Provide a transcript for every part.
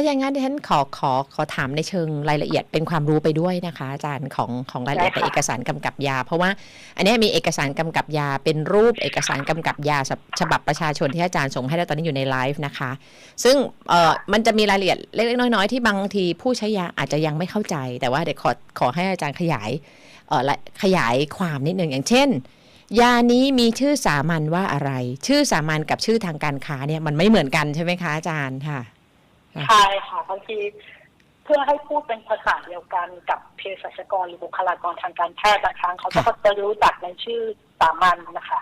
าอย่างนั้นดิฉันขอขอขอถามในเชิงรายละเอียดเป็นความรู้ไปด้วยนะคะ อาจารย์ของของรายละเอียดในเอกสารกำกับยา เพราะว่าอันนี้มีเอกสารกำกับยา เป็นรูปเอกสารกำกับยาฉบับประชาชนที่อาจารย์ส่งให้แล้วตอนนี้อยู่ในไลฟ์นะคะ ซึ่งเอ่อมันจะมีรายละเอียดเล็กๆน้อยๆที่บางทีผู้ใช้ยาอาจจะยังไม่เข้าใจ แต่ว่าเดี๋ยวขอขอให้อาจารย์ขยายเอ่อขยายความนิดหนึ่งอย่างเช่นยานี้มีชื่อสามัญว่าอะไร ชื่อสามัญกับชื่อทางการค้าเนี่ยมันไม่เหมือนกันใช่ไหมคะอาจารย์ค่ะ ใช่ค่ะบางทีเพื่อให้พูดเป็นภาษาเดียวกันกับเภสัชกรหรือบุคลากรทางการแพทย์บางครั้งเขาก็จะรู้จักในชื่อสามัญนะคะ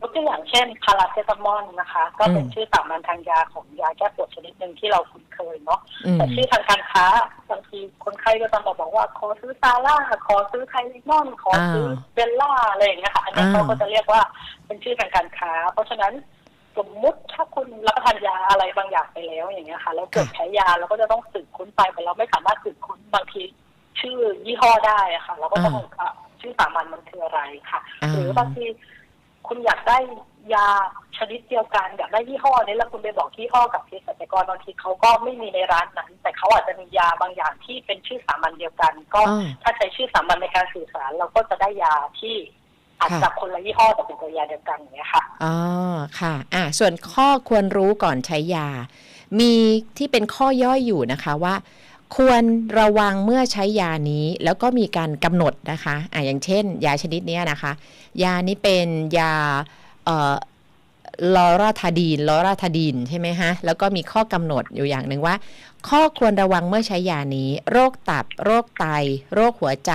ยกตัวอย่างเช่นพาราเซตามอลนะคะ ก็เป็นชื่อสามัญทางยาของยาแก้ปวดชนิดหนึ่งที่เราคุ้นเคยเนาะแต่ชื่อทางการค้าบางทีคนไข้ก็จะมาบอกว่าขอซื้อซาร่าขอซื้อไทลินอนขอซื้อเบลล่าอะไรอย่างเงี้ยค่ะอันนี้เขาก็จะเรียกว่าเป็นชื่อทางการค้า เพราะฉะนั้น สมมุติถ้าคุณรับประทานยาอะไรบางอย่างไปแล้วอย่างเงี้ยค่ะ แล้วเกิดแพ้ยาเราก็จะต้องสืบค้นไปแต่เราไม่สามารถสืบค้นบางทีชื่อยี่ห้อได้อะค่ะ เราก็ต้องชื่อสามัญมันคืออะไรค่ะ หรือบางทีคุณอยากได้ยาชนิดเดียวกันอยากได้ยี่ห้อนี้แล้วคุณไปบอกยี่ห้อกับเภสัชกรบางทีเขาก็ไม่มีในร้านนั้น แต่เขาอาจจะมียาบางอย่างที่เป็นชื่อสามัญเดียวกัน ก็ถ้าใช้ชื่อสามัญในการสื่อสาร เราก็จะได้ยาที่ อาจจะคนละยี่ห้อแต่เป็นตัวยาเดียวกันอย่างเงี้ยค่ะอ๋อค่ะ อ่าส่วนข้อควรรู้ก่อนใช้ยา มีที่เป็นข้อย่อยอยู่นะคะว่าควรระวังเมื่อใช้ยานี้แล้วก็มีการกำหนดนะคะอ่าอย่างเช่น ยาชนิดนี้นะคะ ยานี้เป็นยาเอ่อลอราทาดีนลอราทาดีนใช่ไหมฮะ แล้วก็มีข้อกำหนดอยู่อย่างหนึ่งว่า ข้อควรระวังเมื่อใช้ยานี้ โรคตับ โรคไต โรคหัวใจ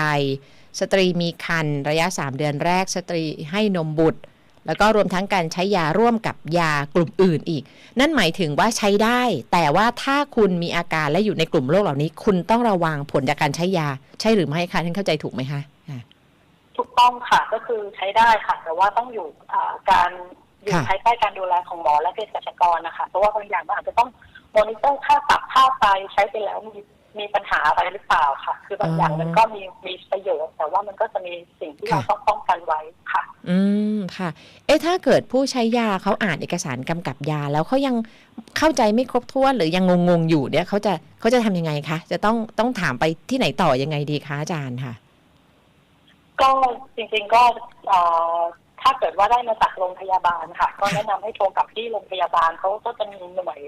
สตรีมีคันระยะ 3 เดือนแรก สตรีให้นมบุตร แล้วก็รวมทั้งการใช้ยาร่วมกับยากลุ่มอื่นอีก นั่นหมายถึงว่าใช้ได้ แต่ว่าถ้าคุณมีอาการและอยู่ในกลุ่มโรคเหล่านี้ คุณต้องระวังผลจากการใช้ยา ใช่หรือไม่คะท่านเข้าใจถูกไหมคะถูกต้องค่ะก็คือใช้ได้ค่ะ แต่ว่าต้องอยู่การอยู่ภายใต้การดูแลของหมอและเภสัชกรนะคะ เพราะว่าบางอย่างมันอาจจะต้องมอนิเตอร์ค่าตับค่าไตใช้ไปแล้วมี มีปัญหาอะไรหรือเปล่าค่ะ คือบางอย่างมันก็มีมีประโยชน์ แต่ว่ามันก็จะมีสิ่งที่เราต้องป้องกันไว้ค่ะ อืมค่ะ เอ๊ะถ้าเกิดผู้ใช้ยาเขาอ่านเอกสารกำกับยา แล้วเขายังเข้าใจไม่ครบถ้วนหรือยังงงๆอยู่เนี่ยเขาจะเขาจะทำยังไงคะจะต้องต้องถามไปที่ไหนต่อยังไงดีคะอาจารย์ค่ะ ก็จริงๆก็ ถ้าเกิดว่าได้มาจากโรงพยาบาลค่ะ ก็แนะนำให้โทรกลับที่โรงพยาบาลเขาก็จะมีหน่วย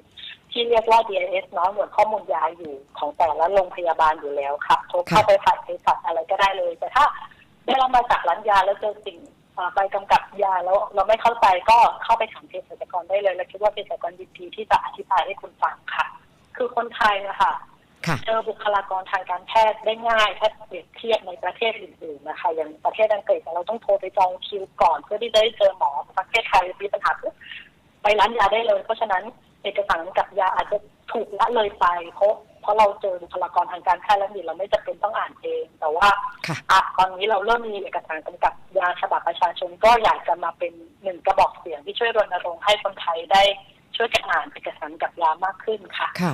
ที่เรียกว่า DIS เนาะหน่วยข้อมูลยาอยู่ของแต่ละโรงพยาบาลอยู่แล้วค่ะโทรเข้าไปผ่านเภสัชอะไรก็ได้เลย แต่ถ้าเรามาจากร้านยาแล้วเจอสิ่งใบกำกับยาแล้วเราไม่เข้าใจก็เข้าไปถามเภสัชกรได้เลย และคิดว่าเภสัชกรยินดีที่จะอธิบายให้คุณฟังค่ะ คือคนไทยนะคะ เจอบุคลากรทางการแพทย์ได้ง่ายถ้าเปรียบเทียบในประเทศอื่นๆนะคะอย่างประเทศอังกฤษเราต้องโทรไปจองคิวก่อน เพื่อที่จะได้เจอหมอประเทศไทยมีปัญหาปุ๊บไปร้านยาได้เลย เพราะฉะนั้นเอกสารกับยาอาจจะถูกละเลยไปเพราะเพราะเราเจอบุคลากรทางการแพทย์แล้วนี่เราไม่จำเป็นต้องอ่านเอง แต่ว่าอะตอนนี้เราเริ่มมีเอกสารกำกับยาฉบับประชาชนก็อยากจะมาเป็นหนึ่งกระบอกเสียงที่ช่วยรณรงค์ให้คนไทยได้ช่วยกันอ่านเอกสารกับยามากขึ้นค่ะ ค่ะ